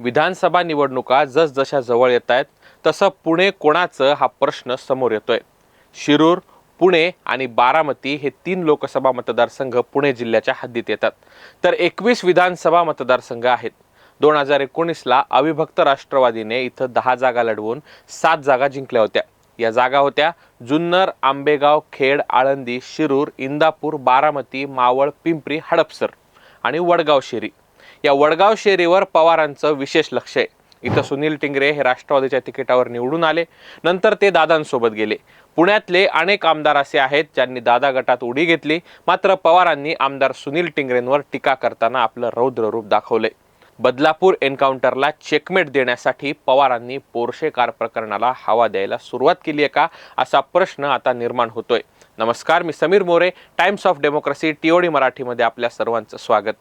विधानसभा निवडणुका जसजशा जवळ येत आहेत तसं पुणे कोणाचं हा प्रश्न समोर येतोय? शिरूर पुणे आणि बारामती हे तीन लोकसभा मतदारसंघ पुणे जिल्ह्याच्या हद्दीत येतात. तर एकवीस विधानसभा मतदारसंघ आहेत. दोन हजार एकोणीसला अविभक्त राष्ट्रवादीने इथं दहा जागा लढवून सात जागा जिंकल्या होत्या. या जागा होत्या जुन्नर आंबेगाव खेड आळंदी शिरूर इंदापूर बारामती मावळ पिंपरी हडपसर आणि वडगाव शेरी. या वडगाव शेरीवर पवारांचं विशेष लक्ष आहे. इथं सुनील टिंगरे हे राष्ट्रवादीच्या तिकिटावर निवडून आले. नंतर ते दादांसोबत गेले. पुण्यातले अनेक आमदार असे आहेत ज्यांनी दादा गटात उडी घेतली. मात्र पवारांनी आमदार सुनील टिंगरेंवर टीका करताना आपलं रौद्र रूप दाखवले बदलापूर एन्काउंटरला चेकमेट देण्यासाठी पवारांनी पोर्शे कार प्रकरणाला हवा द्यायला सुरुवात केली आहे का असा प्रश्न आता निर्माण होतोय. नमस्कार मी Sameer More times of democracy TOD मराठीमध्ये आपल्या सर्वांचं स्वागत.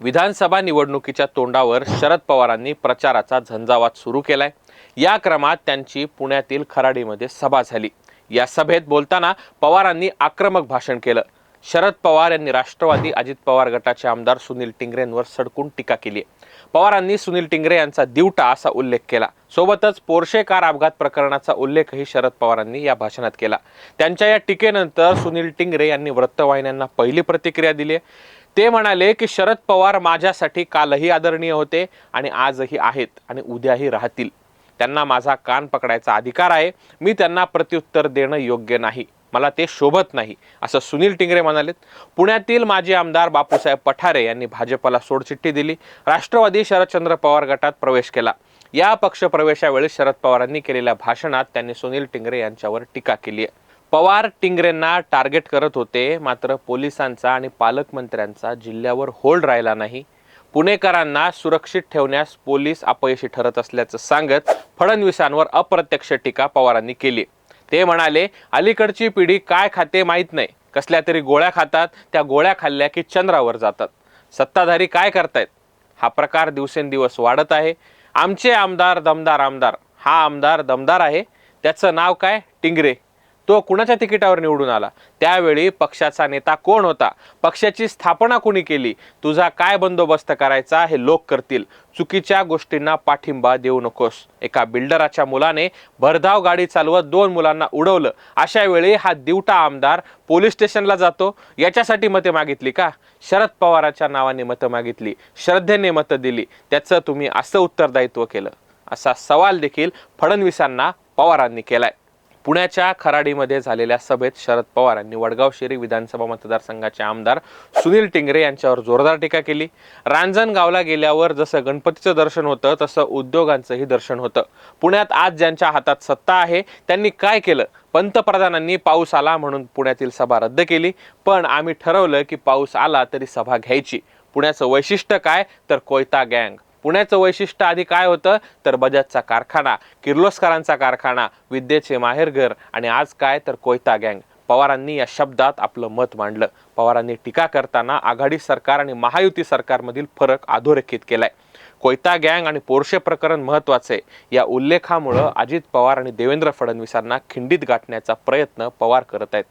विधानसभा निवडणुकीच्या तोंडावर शरद पवारांनी प्रचाराचा झंझावात सुरू केलाय. या क्रमात त्यांची पुण्यातील खराडीमध्ये सभा झाली. या सभेत बोलताना पवारांनी आक्रमक भाषण केलं. शरद पवार यांनी राष्ट्रवादी अजित पवार गटाचे आमदार सुनील टिंगरेंवर सडकून टीका केली पवारांनी सुनील टिंगरे यांचा दिवटा असा उल्लेख केला. सोबतच पोर्शे कार अपघात प्रकरणाचा उल्लेखही शरद पवारांनी या भाषणात केला. त्यांच्या या टीकेनंतर सुनील टिंगरे यांनी वृत्तवाहिन्यांना पहिली प्रतिक्रिया दिली आहे. ते म्हणाले की शरद पवार माझ्यासाठी कालही आदरणीय होते आणि आजही आहेत आणि उद्याही राहतील. त्यांना माझा कान पकडायचा अधिकार आहे. मी त्यांना प्रत्युत्तर देणं योग्य नाही. मला ते शोभत नाही असं सुनील टिंगरे म्हणालेत. पुण्यातील माजी आमदार बापूसाहेब पठारे यांनी भाजपला सोडचिठ्ठी दिली. राष्ट्रवादी शरदचंद्र पवार गटात प्रवेश केला. या पक्षप्रवेशावेळी शरद पवारांनी केलेल्या भाषणात त्यांनी सुनील टिंगरे यांच्यावर टीका केली आहे. पवार टिंगरेंना टार्गेट करत होते मात्र पोलिसांचा आणि पालकमंत्र्यांचा जिल्ह्यावर होल्ड राहिला नाही. पुणेकरांना सुरक्षित ठेवण्यास पोलीस अपयशी ठरत असल्याचं सांगत फडणवीसांवर अप्रत्यक्ष टीका पवारांनी केली. ते म्हणाले अलीकडची पिढी काय खाते माहीत नाही. कसल्या तरी गोळ्या खातात त्या गोळ्या खाल्ल्या की चंद्रावर जातात. सत्ताधारी काय करतायत? हा प्रकार दिवसेंदिवस वाढत आहे. आमचे आमदार दमदार आमदार. हा आमदार दमदार आहे. त्याचं नाव काय? टिंगरे. तो कुणाच्या तिकिटावर निवडून आला? त्यावेळी पक्षाचा नेता कोण होता? पक्षाची स्थापना कोणी केली? तुझा काय बंदोबस्त करायचा हे लोक करतील. चुकीच्या गोष्टींना पाठिंबा देऊ नकोस. एका बिल्डराच्या मुलाने भरधाव गाडी चालवत दोन मुलांना उडवलं. अशा वेळी हा दिवटा आमदार पोलीस स्टेशनला जातो. याच्यासाठी मते मागितली का? शरद पवाराच्या नावाने मतं मागितली. श्रद्धेने मतं दिली. त्याचं तुम्ही असं उत्तरदायित्व केलं. असा सवाल देखील फडणवीसांना पवारांनी केलाय. पुण्याच्या खराडीमध्ये झालेल्या सभेत शरद पवार यांनी वडगाव शिरी विधानसभा मतदारसंघाचे आमदार सुनील टिंगरे यांच्यावर जोरदार टीका केली. रांजणगावला गेल्यावर जसं गणपतीचं दर्शन होतं तसं उद्योगांचंही दर्शन होतं. पुण्यात आज ज्यांच्या हातात सत्ता आहे त्यांनी काय केलं? पंतप्रधानांनी पाऊस आला म्हणून पुण्यातील सभा रद्द केली. पण आम्ही ठरवलं की पाऊस आला तरी सभा घ्यायची. पुण्याचं वैशिष्ट्य काय? तर कोयता गँग. पुण्याचं वैशिष्ट्य आधी काय होतं? तर बजाजचा कारखाना किर्लोस्करांचा कारखाना विद्येचे माहेरघर आणि आज काय? तर कोयता गँग. पवारांनी या शब्दात आपलं मत मांडलं. पवारांनी टीका करताना आघाडी सरकार आणि महायुती सरकारमधील फरक अधोरेखित केलाय. कोयता गँग आणि पोर्शे प्रकरण महत्त्वाचे. आहे. या उल्लेखामुळं अजित पवार आणि देवेंद्र फडणवीसांना खिंडीत गाठण्याचा प्रयत्न पवार करत आहेत.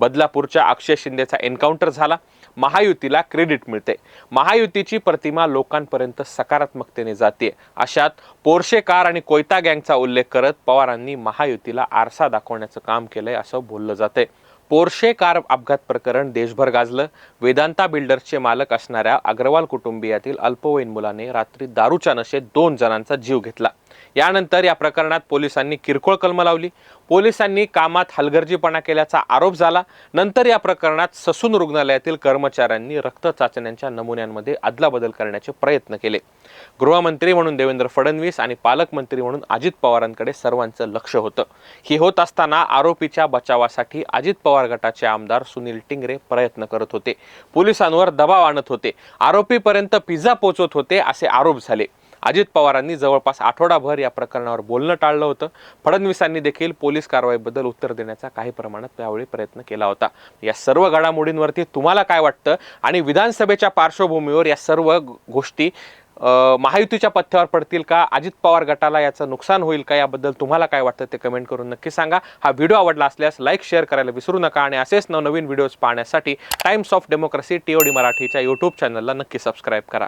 बदलापूरच्या अक्षय शिंदेचा एन्काउंटर झाला. महायुतीला क्रेडिट मिळते. महायुतीची प्रतिमा लोकांपर्यंत सकारात्मकतेने जाते अशात पोर्शे कार आणि कोयता गँगचा उल्लेख करत पवारांनी महायुतीला आरसा दाखवण्याचं काम केलंय असं बोललं जातंय. पोर्शे कार अपघात प्रकरण देशभर गाजलं. वेदांता बिल्डर्सचे मालक असणाऱ्या अग्रवाल कुटुंबियातील अल्पवयीन मुलाने रात्री दारूच्या नशेत दोन जणांचा जीव घेतला. यानंतर या प्रकरणात पोलिसांनी किरकोळ कलम लावली. पोलिसांनी कामात हलगर्जीपणा केल्याचा आरोप झाला. नंतर या प्रकरणात ससून रुग्णालयातील कर्मचाऱ्यांनी रक्त चाचण्यांच्या नमुन्यांमध्ये अदलाबदल करण्याचे प्रयत्न केले. गृहमंत्री म्हणून देवेंद्र फडणवीस आणि पालकमंत्री म्हणून अजित पवारांकडे सर्वांचं लक्ष होतं. हे होत असताना आरोपीच्या बचावासाठी अजित पवार गटाचे आमदार सुनील टिंगरे प्रयत्न करत होते. पोलिसांवर दबाव आणत होते. आरोपीपर्यंत पिझ्झा पोचवत होते असे आरोप झाले. अजित पवारांनी जवळपास आठवडाभर या प्रकरणावर बोलणं टाळलं होतं. फडणवीसांनी देखील पोलीस कारवाईबद्दल उत्तर देण्याचा काही प्रमाणात त्यावेळी प्रयत्न केला होता. या सर्व घडामोडींवरती तुम्हाला काय वाटतं? आणि विधानसभेच्या पार्श्वभूमीवर या सर्व गोष्टी महायुतीच्या पथ्यावर पडतील का? अजित पवार गटाला याचं नुकसान होईल का? याबद्दल तुम्हाला काय वाटतं ते कमेंट करून नक्की सांगा. हा व्हिडिओ आवडला असल्यास लाईक शेअर करायला विसरू नका आणि असेच नवनवीन व्हिडिओज पाहण्यासाठी टाइम्स ऑफ डेमोक्रेसी टीओडी मराठीच्या यूट्यूब चॅनलला नक्की सबस्क्राईब करा.